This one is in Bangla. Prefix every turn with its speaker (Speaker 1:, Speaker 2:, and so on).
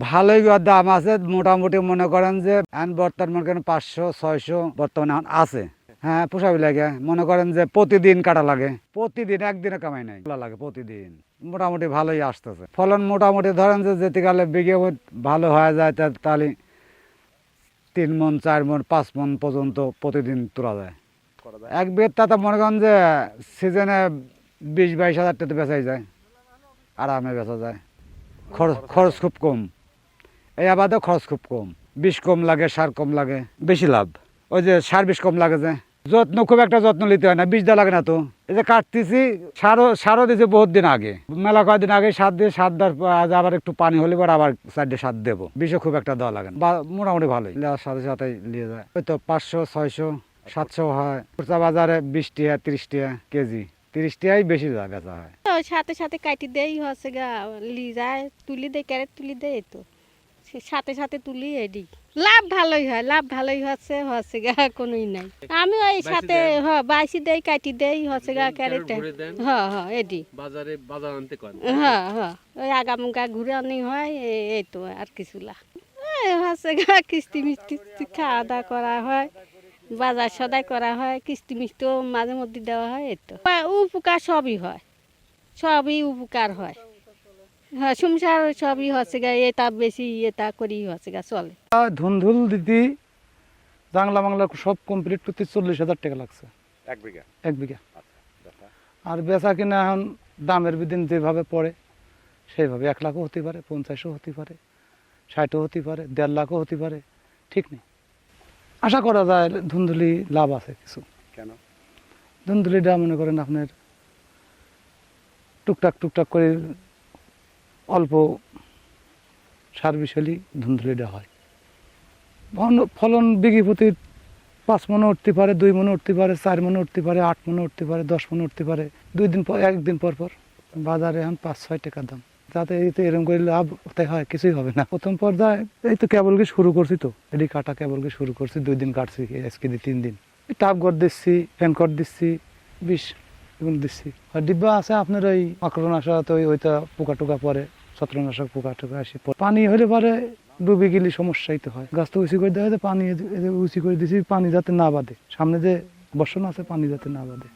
Speaker 1: ভালোই দাম আছে। মোটামুটি মনে করেন যে এখন বর্তমান মনে করেন পাঁচশো ছয়শো বর্তমানে এখন আছে। হ্যাঁ পোষাবি লাগে। মনে করেন যে প্রতিদিন কাটা লাগে। প্রতিদিন একদিনে কামাই নাই। লাগে প্রতিদিন। মোটামুটি ভালোই আসতেছে। ফলন মোটামুটি ধরেন যে যেতে গেলে বিঘে ভালো হয়ে যায় তা- তাহলে তিন মন চার মন পাঁচ মন পর্যন্ত প্রতিদিন তোলা যায়। এক বেদ তাতে মনে করেন যে সিজনে বিশ বাইশ হাজার টাকা বেচাই যায়। আরামে বেচা যায়। খরচ খরচ খুব কম। এই আবাদে খরচ খুব কম। বিষ কম লাগে, সার কম লাগে, বেশি লাভ। ওই যে সার বিষ কম লাগে যে। যত্ন, খুব একটা যত্ন নিতে হয় না, বিষ দেওয়া লাগে না তো। এই যে কাটতেছি, সারও সারও দিয়েছি বহুত দিন আগে। মেলা কয়েকদিন আগে সার দিয়ে, সার দেওয়ার আবার একটু পানি হলে পর আবার সাইডে সার দেবো। বিষও খুব একটা দেওয়া লাগে না। বা মোটামুটি ভালোই। সাথে সাথে নিয়ে যায়। ওই তো পাঁচশো, ছয়শো, সাতশো হয়। খুচরা বাজারে বিশ টাকা তিরিশ টাকা কেজি। তিরিশ বেশি বেচা হয়।
Speaker 2: সাথে সাথে কাটি দেই হচ্ছে গা, লি যায়, তুলি দেয় ক্যারেট তুলি দেয় তো। সাথে সাথে তুলি এডি। লাভ ভালোই হয় লাভ ভালোই হচ্ছে হচ্ছে গা কোনোই নাই। আমি ওই সাথে হ বাইশি দেই কাটি দেই হচ্ছে গা ক্যারেট হ হ এডি।
Speaker 3: বাজারে বাজার আনতে করেন
Speaker 2: হ্যাঁ হ্যাঁ ওই আগামগা ঘুরে আনি হয় এই তো আর কিছু লা এই হচ্ছে গা কিস্তি মিস্তি খাওয়া দাওয়া করা হয় বাজার সদাই করা হয় কিস্তি মিষ্টিও মাঝে মধ্যে দেওয়া হয় এই তো। উপকার সবই হয় সবই উপকার হয়। হ্যাঁ সংসার সবই হচ্ছে গা এটা বেশি এটা করি হচ্ছে গা চলে।
Speaker 4: ধুন্দুল দিদি বাংলা বাংলা সব কমপ্লিট করতে চল্লিশ হাজার টাকা লাগছে।
Speaker 5: এক বিঘা?
Speaker 4: এক বিঘা। আর বেচা কিনা এখন দামের বিদিন যেভাবে পড়ে সেইভাবে এক লাখও হতে পারে পঞ্চাশও হতে পারে ষাটও হতে পারে দেড় লাখও হতে পারে ঠিক নেই। আশা করা যায় ধুন্দুলি লাভ আছে কিছু।
Speaker 5: কেন?
Speaker 4: ধুন্দুলিটা মনে করেন আপনার টুকটাক টুকটাক করে অল্প সার বিষয়লি ধুন্দুলিটা হয়। ফলন- বিঘি প্রতি পাঁচ মনে উঠতে পারে, দুই মনে উঠতে পারে, চার মনে উঠতে পারে, আট মনে উঠতে পারে, দশ মনে উঠতে পারে, দুই দিন পর, একদিন পর পর বাজারে এখন পাঁচ, ছয় টাকা দাম। যাতে এই তো এরকম করে লাভ তাই হয়, কিছুই হবে না। প্রথম পর্যায়ে এই তো কেবলকে শুরু করছি তো। এটি কাটা কেবলকে শুরু করছি, দুই দিন কাটছি আজকে দিয়ে তিন দিন। টাপ গড় দিচ্ছি, ফ্যান কট দিচ্ছি, বিষ এগুলো দিচ্ছি। আর ডিব্বা আছে আপনার ওই আক্রমণাশক ওই ওইটা পোকা টোকা পরে। ছত্রনাশক পোকা টোকা আসে পানি হলে পরে ডুবে গেলে সমস্যাই তো হয়। গাছ তো উঁচু করে দেওয়া হয় পানি উঁচু করে দিয়েছি, পানি যাতে না বাঁধে। সামনে যে বর্ষণ আছে, পানি যাতে না বাঁধে।